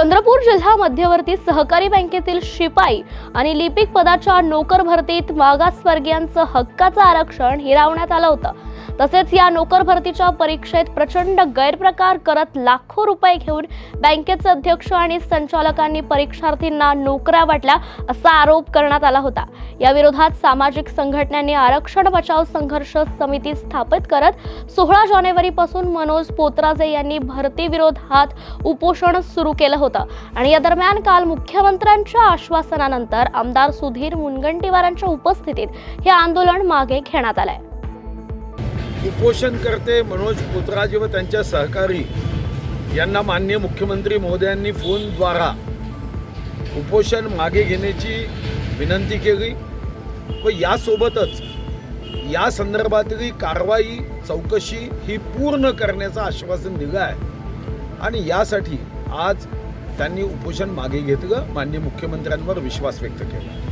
चंद्रपूर जिल्हा मध्यवर्ती सहकारी बँकेतील शिपाई आणि लिपिक पदाच्या नोकर भरतीत मागासवर्गीयांचं हक्काचं आरक्षण हिरावण्यात आलं होतं. तसेच या नोकर भरतीच्या परीक्षेत प्रचंड गैरप्रकार करत लाखो रुपये घेऊन बँकेचे अध्यक्ष आणि संचालकांनी परीक्षार्थींना नोकऱ्या वाटल्या असा आरोप करण्यात आला होता. या विरोधात सामाजिक संघटनांनी आरक्षण बचाव संघर्ष समिती स्थापित करत सोळा जानेवारीपासून मनोज पोतराजे यांनी भरती विरोधात उपोषण सुरू केलं होतं. आणि या दरम्यान काल मुख्यमंत्र्यांच्या आश्वासनानंतर आमदार सुधीर मुनगंटीवारांच्या उपस्थितीत हे आंदोलन मागे घेण्यात आलंय. उपोषणकर्ते मनोज पुत्राजी व त्यांच्या सहकारी. यांना मान्य मुख्यमंत्री महोदयांनी फोनद्वारा उपोषण मागे घेण्याची विनंती केली. व यासोबतच या संदर्भातली कारवाई चौकशी ही पूर्ण करण्याचं आश्वासन दिलं आहे. आणि यासाठी आज त्यांनी उपोषण मागे घेतलं. माननीय मुख्यमंत्र्यांवर विश्वास व्यक्त केला.